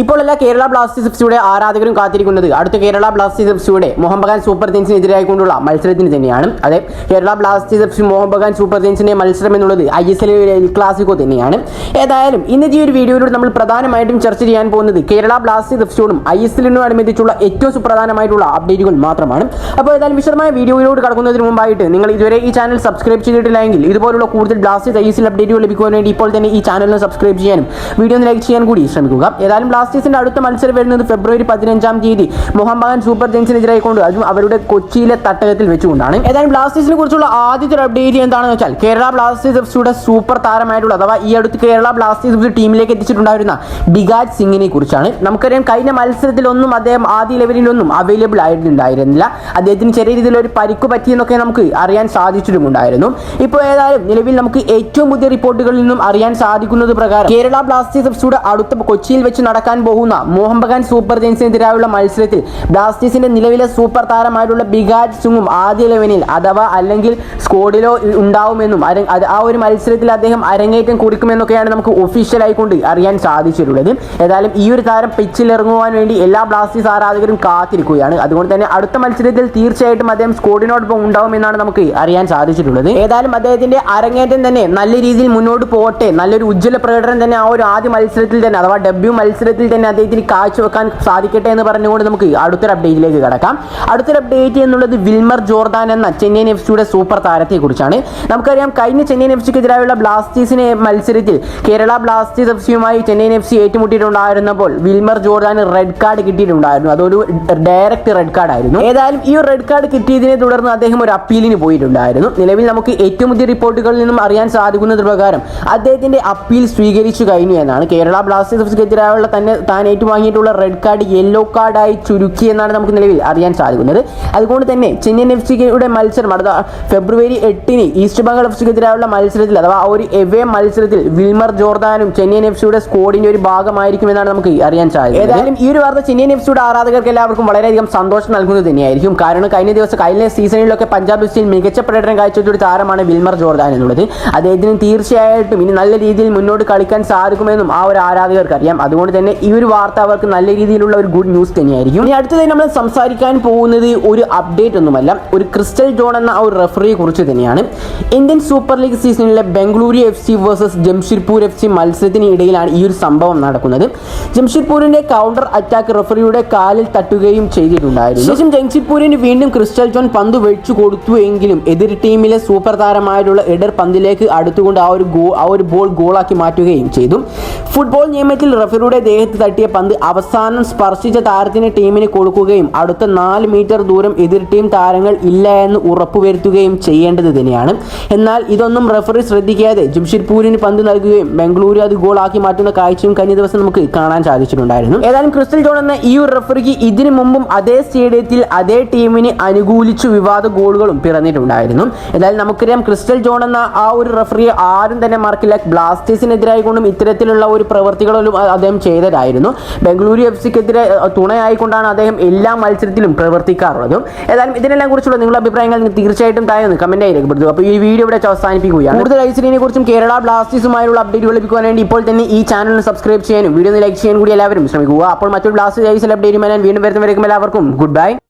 ഇപ്പോൾ എല്ലാ കേരള ബ്ലാസ്റ്റേഴ്സ് എഫ്സിയുടെ ആരാധകരും കാത്തിരിക്കുന്നത്. അടുത്ത കേരള ബ്ലാസ്റ്റേഴ്സ് മോഹൻ ബഗാൻ സൂപ്പർ ജെയിൻസിനെതിരായിക്കൊണ്ടുള്ള മത്സരത്തിന് തന്നെയാണ്. അതെ കേരള ബ്ലാസ്റ്റേഴ്സ് മോഹൻ ബഗാൻ സൂപ്പർ ജെയിൻസിന്റെ മത്സരം എന്നുള്ളത് ഐ എസ് എൽ ക്ലാസിക്കോ തന്നെയാണ്. ഏതായാലും ഇന്നത്തെ ഈ ഒരു വീഡിയോയിലൂടെ നമ്മൾ പ്രധാനമായിട്ടും ചർച്ച ചെയ്യാൻ പോകുന്നത് കേരള ബ്ലാസ്റ്റേഴ്സ് എഫ്സിയോടും ഐ എസ് എല്ലിനോട് അനുബന്ധിച്ചുള്ള ഏറ്റവും സുപ്രധാനമായിട്ടുള്ള അപ്ഡേറ്റുകൾ മാത്രമാണ്. അപ്പോൾ ഏതായാലും വിശദമായ വീഡിയോയിലോട് കടക്കുന്നതിന് മുമ്പായിട്ട് നിങ്ങൾ ഇതുവരെ ഈ ചാനൽ സബ്സ്ക്രൈബ് ചെയ്തിട്ടില്ലെങ്കിൽ ഇതുപോലുള്ള കൂടുതൽ ബ്ലാസ്റ്റേഴ്സ് ഐ എസ് എൽ അപ്ഡേറ്റുകൾ ലഭിക്കുവാൻ വേണ്ടി ഇപ്പോൾ തന്നെ ഈ ചാനലിന് സബ്സ്ക്രൈബ് ചെയ്യാനും വീഡിയോ ഒന്ന് ലൈക്ക് ചെയ്യാൻ കൂടി ശ്രമിക്കുക. ഏതായാലും ബ്ലാസ്റ്റേഴ്സിന്റെ അടുത്ത മത്സരം വരുന്നത് ഫെബ്രുവരി പതിനഞ്ചാം തീയതി മോഹൻ സൂപ്പർ സൂപ്പർ കൊണ്ട് അതും അവരുടെ കൊച്ചിയിലെ തട്ടകത്തിൽ വെച്ചുകൊണ്ടാണ്. ഏതായാലും ബ്ലാസ്റ്റേഴ്സിനെ കുറിച്ചുള്ള ആദ്യത്തെ ഒരു അപ്ഡേറ്റ് എന്താണെന്ന് വെച്ചാൽ കേരള ബ്ലാസ്റ്റേഴ്സ് എഫ്സിയുടെ സൂപ്പർ താരമായിട്ടുള്ള അഥവാ ഈ അടുത്ത് കേരള ബ്ലാസ്റ്റേഴ്സ് എഫ് ടീമിലേക്ക് എത്തിച്ചിട്ടുണ്ടായിരുന്ന ബിഗാജ് സിംഗിനെ കുറിച്ചാണ്. നമുക്കറിയാം കഴിഞ്ഞ മത്സരത്തിലൊന്നും അദ്ദേഹം ആദ്യ ലെവലിലൊന്നും അവൈലബിൾ ആയിട്ടുണ്ടായിരുന്നില്ല. അദ്ദേഹത്തിന് ചെറിയ രീതിയിൽ ഒരു പരിക്ക് പറ്റിയെന്നൊക്കെ നമുക്ക് അറിയാൻ സാധിച്ചിട്ടുമുണ്ടായിരുന്നു. ഇപ്പോൾ ഏതായാലും നിലവിൽ നമുക്ക് ഏറ്റവും പുതിയ റിപ്പോർട്ടുകളിൽ നിന്നും അറിയാൻ സാധിക്കുന്നത് പ്രകാരം കേരള ബ്ലാസ്റ്റേഴ്സ് എഫ്സിയുടെ അടുത്ത കൊച്ചിയിൽ വെച്ച് നടക്കാൻ പോകുന്ന മോഹൻ ബഗാൻ സൂപ്പർ ജെയിൻസിനെതിരായുള്ള മത്സരത്തിൽ ബ്ലാസ്റ്റേഴ്സിന്റെ നിലവിലെ സൂപ്പർ താരമായിട്ടുള്ള ബിഗാജ് സിംഗും ആദ്യ ലെവനിൽ അഥവാ അല്ലെങ്കിൽ സ്കോഡിലോ ഉണ്ടാവുമെന്നും ആ ഒരു മത്സരത്തിൽ അദ്ദേഹം അരങ്ങേറ്റം കുറിക്കുമെന്നൊക്കെയാണ് നമുക്ക് ഒഫീഷ്യൽ ആയിക്കൊണ്ട് അറിയാൻ സാധിച്ചിട്ടുള്ളത്. ഏതായാലും ഈ ഒരു താരം പിച്ചിൽ ഇറങ്ങുവാൻ വേണ്ടി എല്ലാ ബ്ലാസ്റ്റേഴ്സ് ആരാധകരും കാത്തിരിക്കുകയാണ്. അതുകൊണ്ട് തന്നെ അടുത്ത മത്സരത്തിൽ തീർച്ചയായിട്ടും അദ്ദേഹം സ്കോഡിനോടൊപ്പം ഉണ്ടാവുമെന്നാണ് നമുക്ക് അറിയാൻ സാധിച്ചിട്ടുള്ളത്. ഏതായാലും അദ്ദേഹത്തിന്റെ അരങ്ങേറ്റം തന്നെ നല്ല രീതിയിൽ മുന്നോട്ട് പോകട്ടെ. നല്ലൊരു ഉജ്ജ്വല പ്രകടനം തന്നെ ആ ഒരു ആദ്യ മത്സരത്തിൽ തന്നെ അഥവാ ഡെബ്യൂ മത്സരത്തിൽ തന്നെ അദ്ദേഹത്തിന് കാഴ്ചവെക്കാൻ സാധിക്കട്ടെ എന്ന് പറഞ്ഞുകൊണ്ട് നമുക്ക് അടുത്തൊരു അപ്ഡേറ്റിലേക്ക് കടക്കാം. അടുത്തൊരു അപ്ഡേറ്റ് എന്നുള്ളത് വിൽമർ ജോർദാൻ എന്ന ചെന്നൈയിൻ എഫ് സിയുടെ സൂപ്പർ താരത്തെ കുറിച്ചാണ് നമുക്കറിയാം കഴിഞ്ഞ ചെന്നൈയിൻ എഫ് സിക്കെതിരായുള്ള ബ്ലാസ്റ്റേഴ്സിനെ മത്സരത്തിൽ കേരള ബ്ലാസ്റ്റേഴ്സ് എഫ് സിയുമായി ചെന്നൈയിൻ എഫ് സി ഏറ്റുമുട്ടിയിട്ടുണ്ടായിരുന്നപ്പോൾ വിൽമർ ജോർദാൻ റെഡ് കാർഡ് കിട്ടിയിട്ടുണ്ടായിരുന്നു. അതൊരു ഡയറക്റ്റ് റെഡ് കാർഡ് ആയിരുന്നു. ഏതായാലും ഈ റെഡ് കാർഡ് കിട്ടിയതിനെ തുടർന്ന് അദ്ദേഹം ഒരു അപ്പീലിന് പോയിട്ടുണ്ടായിരുന്നു. നിലവിൽ നമുക്ക് ഏറ്റവും പുതിയ റിപ്പോർട്ടുകളിൽ നിന്നും അറിയാൻ സാധിക്കുന്നത് പ്രകാരം അദ്ദേഹത്തിന്റെ അപ്പീൽ സ്വീകരിച്ചു കഴിഞ്ഞു എന്നാണ് കേരള ബ്ലാസ്റ്റേഴ്സ് എഫ് വാങ്ങിയിട്ടുള്ള താൻ ഏറ്റുവാങ്ങിയിട്ടുള്ള റെഡ് കാർഡ് യെല്ലോ കാർഡായി ചുരുക്കി എന്നാണ് നമുക്ക് നിലവിൽ അറിയാൻ സാധിക്കുന്നത്. അതുകൊണ്ട് തന്നെ ചെന്നൈ എഫ് സിയുടെ മത്സരം അടുത്ത ഫെബ്രുവരി എട്ടിന് ഈസ്റ്റ് ബംഗാൾ എഫ് സിക്കെതിരായുള്ള മത്സരത്തിൽ അഥവാ ഒരു എവേ മത്സരത്തിൽ വിൽമർ ജോർദാനും ചെന്നൈ എഫ് സിയുടെ സ്കോഡിന്റെ ഒരു ഭാഗമായിരിക്കുമെന്നാണ് നമുക്ക് അറിയാൻ സാധിക്കുന്നത്. ഏതായാലും ഈ ഒരു വാർത്ത ചെന്നൈയിൻ എഫ് സിയുടെ ആരാധകർക്ക് എല്ലാവർക്കും വളരെയധികം സന്തോഷം നൽകുന്നത് തന്നെയായിരിക്കും. കാരണം കഴിഞ്ഞ ദിവസം കഴിഞ്ഞ സീസണിലൊക്കെ പഞ്ചാബ് എഫ് സിയിൽ മികച്ച പ്രകടനം കാഴ്ചവെച്ച ഒരു താരമാണ് വിൽമർ ജോർദാൻ എന്നുള്ളത് അദ്ദേഹത്തിന് തീർച്ചയായിട്ടും ഇനി നല്ല രീതിയിൽ മുന്നോട്ട് കളിക്കാൻ സാധിക്കുമെന്നും ആ ഒരു ആരാധകർക്ക് അറിയാം അതുകൊണ്ട് തന്നെ ഈ ഒരു വാർത്ത അവർക്ക് നല്ല രീതിയിലുള്ള ഒരു ഗുഡ് ന്യൂസ് തന്നെയായിരിക്കും. ഇനി അടുത്തതായി നമ്മൾ സംസാരിക്കാൻ പോകുന്നത് ഒരു അപ്ഡേറ്റ് ഒന്നുമല്ല ഒരു ക്രിസ്റ്റൽ ജോൺ എന്ന ഒരു റെഫറിയെ കുറിച്ച് തന്നെയാണ്. ഇന്ത്യൻ സൂപ്പർ ലീഗ് സീസണിലെ Bengaluru F C versus Jamshedpur F C മത്സരത്തിന് ഇടയിലാണ് ഈ ഒരു സംഭവം നടക്കുന്നത്. ജംഷീർപൂരിന്റെ കൗണ്ടർ അറ്റാക്ക് റെഫറിയുടെ കാലിൽ തട്ടുകയും ചെയ്തിട്ടുണ്ടായിരുന്നു. ശേഷം ജംഷഡ്പൂരിന് വീണ്ടും ക്രിസ്റ്റൽ ജോൺ പന്ത് വെച്ചു കൊടുത്തു എങ്കിലും എതിർ ടീമിലെ സൂപ്പർ താരമായിട്ടുള്ള എഡർ പന്തിലേക്ക് അടുത്തുകൊണ്ട് ആ ഒരു ഗോ ആ ഒരു ബോൾ ഗോളാക്കി മാറ്റുകയും ചെയ്തു. ഫുട്ബോൾ നിയമത്തിൽ റെഫറിയുടെ ദേഹത്ത് തട്ടിയ പന്ത് അവസാനം സ്പർശിച്ച താരത്തിന് ടീമിന് കൊടുക്കുകയും അടുത്ത നാല് മീറ്റർ ദൂരം എതിർ ടീം താരങ്ങൾ ഇല്ല എന്ന് ഉറപ്പുവരുത്തുകയും ചെയ്യേണ്ടത് തന്നെയാണ്. എന്നാൽ ഇതൊന്നും റഫറി ശ്രദ്ധിക്കാതെ ജംഷഡ്പൂരിന് പന്ത് നൽകുകയും ബംഗളൂരു അത് ഗോളാക്കി മാറ്റുന്ന കാഴ്ചയും കഴിഞ്ഞ ദിവസം നമുക്ക് കാണാൻ സാധിച്ചിട്ടുണ്ടായിരുന്നു. ഏതായാലും ക്രിസ്റ്റൽ ജോൺ എന്ന ഈ ഒരു റഫറിക്ക് ഇതിനു മുമ്പും അതേ സ്റ്റേഡിയത്തിൽ അതേ ടീമിന് അനുകൂലിച്ചു വിവാദ ഗോളുകളും പിറന്നിട്ടുണ്ടായിരുന്നു. ഏതായാലും നമുക്കറിയാം ക്രിസ്റ്റൽ ജോൺ എന്ന ആ ഒരു റഫറിയെ ആരും തന്നെ മറക്കില്ല. ബ്ലാസ്റ്റേഴ്സിനെതിരായി കൊണ്ടും ഇത്തരത്തിലുള്ള ഒരു പ്രവർത്തികളും അദ്ദേഹം ചെയ്തതായിരുന്നു ബംഗളൂരു എഫ് സിക്കെതിരെ തുണയായിക്കൊണ്ടാണ് അദ്ദേഹം എല്ലാ മത്സരത്തിലും പ്രവർത്തിക്കാറുള്ളതും. ഏതായാലും ഇതിനെല്ലാം കുറിച്ചുള്ള നിങ്ങളുടെ അഭിപ്രായങ്ങൾ തീർച്ചയായിട്ടും താഴെ കമന്റ് ആയി രേഖപ്പെടുത്തുക. അപ്പോൾ ഈ വീഡിയോ ഇവിടെ അവസാനിപ്പിക്കുകയാണ്. കൂടുതൽ ഐസിനെ കുറിച്ചും കേരള ബ്ലാസ്റ്റേഴ്സുമായുള്ള അപ്ഡേറ്റുകൾ ലഭിക്കുവാൻ വേണ്ടി ഇപ്പോൾ തന്നെ ഈ ചാനൽ സബ്സ്ക്രൈബ് ചെയ്യാനും വീഡിയോ ലൈക്ക് ചെയ്യാനും കൂടി എല്ലാവരും ശ്രമിക്കുക. അപ്പോൾ മറ്റൊരു ബ്ലാസ്റ്റേഴ്സ് ഐസിൽ അപ്ഡേറ്റുമായി ഞാൻ വീണ്ടും വരുന്നവരേക്കും എല്ലാവർക്കും ഗുഡ് ബൈ